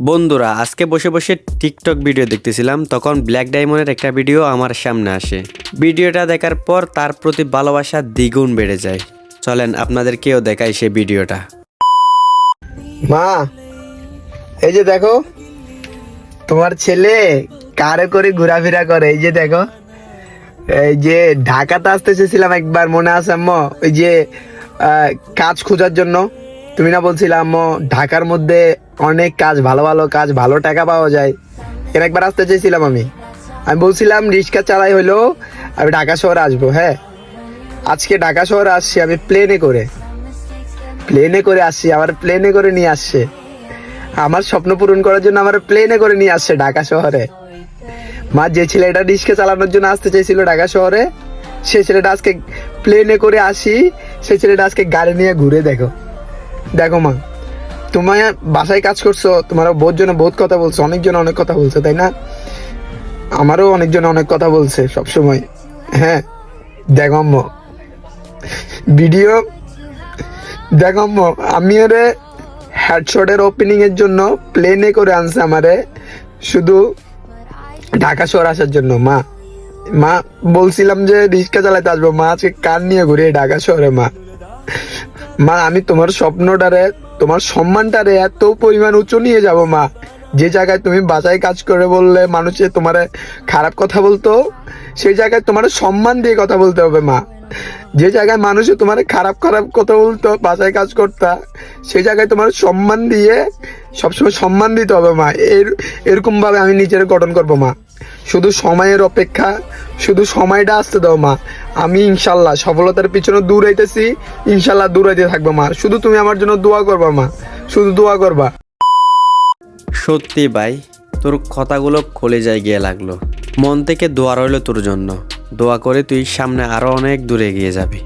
বন্ধুরা, আজকে বসে বসে টিকটক ভিডিও দেখতেছিলাম, তখন ব্ল্যাক ডায়মন্ডের একটা ভিডিও আমার সামনে আসে। ভিডিওটা দেখার পর তার প্রতি ভালোবাসা দ্বিগুণ বেড়ে যায়। চলেন, আপনাদেরকেও দেখাই সে ভিডিওটা মা, এই যে দেখো, তোমার ছেলে কারে করে ঘোরাফেরা করে, এই যে দেখো। এই যে ঢাকাতে আসতে চেয়েছিলাম একবার, মনে আছে আম্মা? ওই যে কাজ খোঁজার জন্য। তুমি না বলছিলাম ঢাকার মধ্যে অনেক কাজ, ভালো ভালো কাজ, ভালো টাকা পাওয়া যায়। এর একবার আসতে চেয়েছিলাম আমি। আমি বলছিলাম, রিক্সা চালাই হলেও আমি ঢাকা শহরে আসব হ্যাঁ? আজকে ঢাকা শহরে আসছি আমি প্লেনে করে। প্লেনে করে আসছি, আমার প্লেনে করে নিয়ে আসছে। আমার স্বপ্ন পূরণ করার জন্য আমার প্লেনে করে নিয়ে আসছে ঢাকা শহরে। মা, যে ছেলেটা রিক্সা চালানোর জন্য আসতে চেয়েছিল ঢাকা শহরে সেই ছেলেটা আজকে প্লেনে করে আসি সেই ছেলেটা আজকে গাড়ি নিয়ে ঘুরে দেখো। দেখো মা তোমার বাসায় কাজ করছ তোমার বহুত জন বহুত কথা বলছো অনেকজন অনেক কথা বলছো তাই না? আমারও অনেকজন অনেক কথা বলছে সব সময় হ্যাঁ দেখো আম্মু ভিডিও দেখো আম্মু, আমি ওরে হেডশটের ওপেনিং এর জন্য প্লেনে করে আনছে আমারে শুধু ঢাকা শহর আসার জন্য মা। মা বলছিলাম যে রিক্সা চালাতে আসব মা আজকে কার নিয়ে ঘুরে ঢাকা শহরে মা। মা, আমি তোমার স্বপ্নটারে, তোমার সম্মানটারে এত পরিমাণ উঁচু নিয়ে যাব, মা। যে জায়গায় তুমি বাসায় কাজ করে বললে মানুষে তোমার খারাপ কথা বলতো, সেই জায়গায় তোমার সম্মান দিয়ে কথা বলতে হবে, মা। যে জায়গায় মানুষে তোমার খারাপ খারাপ কথা বলতো, বাসায় কাজ করতা, সেই জায়গায় তোমার সম্মান দিয়ে সবসময় সম্মান দিতে হবে, মা। এর এরকম ভাবে আমি নিজের গঠন করব, মা। শুধু সময়ের অপেক্ষা, শুধু সময়টা আসতে দাও মা। আমি ইনশাল্লাহ সফলতার পিছনে দূরাইতেছি ইনশাল্লাহ দূরাইতে থাকব মা। শুধু তুমি আমার জন্য দোয়া করবা মা। শুধু দোয়া করবা। সত্যি ভাই, তোর কথাগুলো খোলে যায় গিয়ে লাগল। মন থেকে দোয়া রইল তোর জন্য। দোয়া করে তুই সামনে আরও অনেক দূরে এগিয়ে যাবি।